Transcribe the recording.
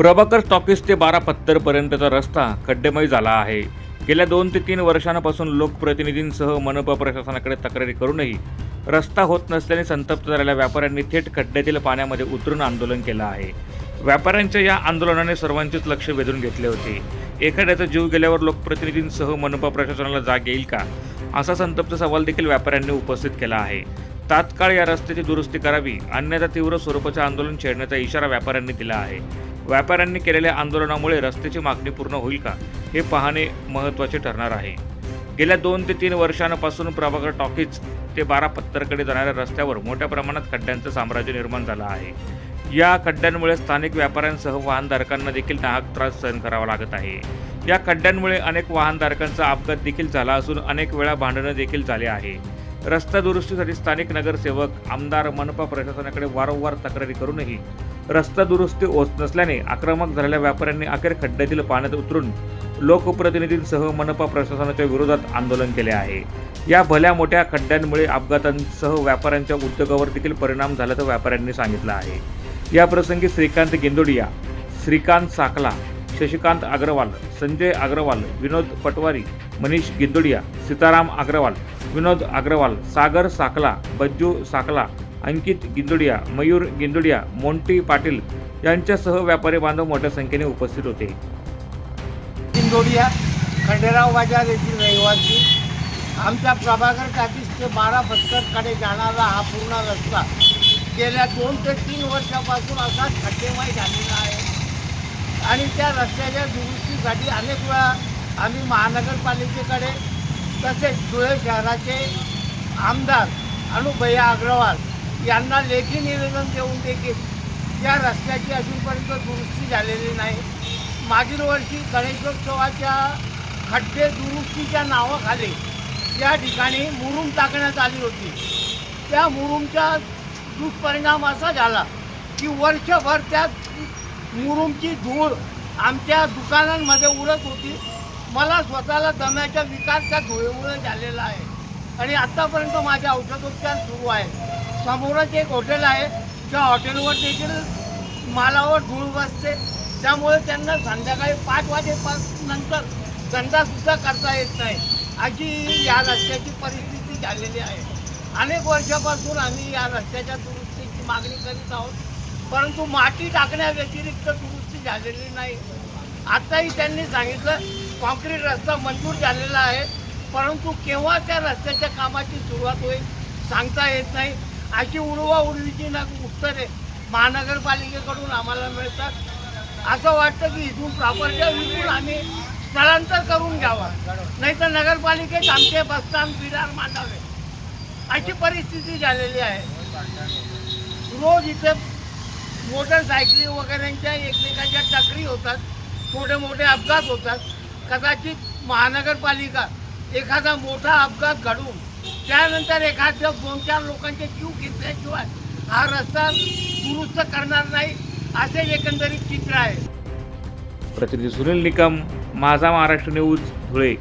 Prabhakar talkies ते बारा पत्तरपर्यंतचा रस्ता खड्डेमय झाला आहे. गेल्या दोन ते तीन वर्षांपासून लोकप्रतिनिधींसह मनपा प्रशासनाकडे तक्रारी करूनही रस्ता होत नसल्याने संतप्त झालेल्या व्यापाऱ्यांनी थेट खड्ड्यातील पाण्यामध्ये उतरून आंदोलन केलं आहे. व्यापाऱ्यांच्या या आंदोलनाने सर्वांचेच लक्ष वेधून घेतले होते. एखाद्याचा जीव गेल्यावर लोकप्रतिनिधींसह मनपा प्रशासनाला जाग येईल का? असा संतप्त सवाल देखील व्यापाऱ्यांनी उपस्थित केला आहे. तात्काळ या रस्त्याची दुरुस्ती करावी अन्यथा तीव्र स्वरूपाचे आंदोलन छेडण्याचा इशारा व्यापाऱ्यांनी दिला आहे. व्यापाऱ्यांनी केलेल्या आंदोलनामुळे रस्त्याची मागणी पूर्ण होईल का हे पाहणे महत्त्वाचे ठरणार आहे. गेल्या दोन ते तीन वर्षांपासून प्रभाकर टॉकीज ते बारा पत्तरकडे जाणाऱ्या रस्त्यावर मोठ्या प्रमाणात खड्ड्यांचं साम्राज्य निर्माण झालं आहे. या खड्ड्यांमुळे स्थानिक व्यापाऱ्यांसह वाहनधारकांना देखील नाहक त्रास सहन करावा लागत आहे. या खड्ड्यांमुळे अनेक वाहनधारकांचा अपघात देखील झाला असून अनेक वेळा भांडणं देखील झाले आहे. रस्ता दुरुस्तीसाठी स्थानिक नगरसेवक आमदार मनपा प्रशासनाकडे वारंवार तक्रारी करूनही रस्ता दुरुस्ती होत नसल्याने आक्रमक झालेल्या व्यापाऱ्यांनी अखेर खड्ड्यातील पाण्यात उतरून लोकप्रतिनिधींसह मनपा प्रशासनाच्या विरोधात आंदोलन केले आहे. या भल्या मोठ्या खड्ड्यांमुळे अपघातांसह व्यापाऱ्यांच्या उद्योगावर देखील परिणाम झाल्याचं व्यापाऱ्यांनी सांगितलं आहे. या प्रसंगी श्रीकांत गेंदोडिया श्रीकांत साकला शशिकांत अग्रवाल संजय अग्रवाल विनोद पटवारी मनीष गिंदोडिया सीताराम अग्रवाल विनोद अग्रवाल सागर साकला बज्जू साकला अंकित गिंदोडिया मयूर गिंदोडिया मोंटी पाटील यांच्यासह व्यापारी बांधव मोठ्या संख्येने उपस्थित होते. गिंदोडिया खंडेराव बाजार येथील रहिवासी आमच्या प्रभाकर टाकीस ते बारा पत्तरकडे जाणारा हा पूर्ण रस्ता गेल्या दोन ते तीन वर्षापासून असाच खड्डेमय झालेला आहे. आणि त्या रस्त्याच्या दुरुस्तीसाठी अनेक वेळा आम्ही महानगरपालिकेकडे तसेच धुळे शहराचे आमदार अनुभैया अग्रवाल यांना लेखी निवेदन देऊन देखील या रस्त्याची अजूनपर्यंत दुरुस्ती झालेली नाही. मागील वर्षी गणेशोत्सवाच्या खड्डे दुरुस्तीच्या नावाखाली या ठिकाणी मुरुम टाकण्यात आली होती. त्या मुरुमचा दुष्परिणाम असा झाला की वर्षभर त्या मुरुमची धूळ आमच्या दुकानांमध्ये उडत होती. मला स्वतःला दम्याच्या विकारच्या धुळेमुळे झालेला आहे. आणि आत्तापर्यंत माझे औषधोपचार सुरू आहे. समोरच एक हॉटेल आहे. त्या हॉटेलवर देखील मालावर धूळ बसते. त्यामुळे त्यांना संध्याकाळी पाच वाजेपासनंतर धंदासुद्धा करता येत नाही. अशी या रस्त्याची परिस्थिती झालेली आहे. अनेक वर्षापासून आम्ही या रस्त्याच्या दुरुस्तीची मागणी करीत आहोत. परंतु माती टाकण्याव्यतिरिक्त दुरुस्ती झालेली नाही. आत्ताही त्यांनी सांगितलं कॉन्क्रीट रस्ता मंजूर झालेला आहे. परंतु केव्हा त्या रस्त्याच्या कामाची सुरुवात होईल सांगता येत नाही. अशी उडवा उडवीची ना उत्तरे महानगरपालिकेकडून आम्हाला मिळतात. असं वाटतं की इथून प्रॉपर्ट्या विकून आम्ही स्थलांतर करून घ्यावा. नाही तर नगरपालिकेत आमचे बसस्थान बिरार मांडावे. अशी परिस्थिती झालेली आहे. रोज इथे मोटरसायकली वगैरेंच्या एकमेकांच्या टकरी होतात छोटे मोठे अपघात होतात. कदाचित महानगरपालिका एखादा मोठा अपघात घडून त्यानंतर एखाद्या दोन चार लोकांचे जीव घेतल्याशिवाय हा रस्ता दुरुस्त करणार नाही असे एकंदरीत चित्र आहे. प्रतिनिधी सुनील निकम माझा महाराष्ट्र न्यूज धुळे.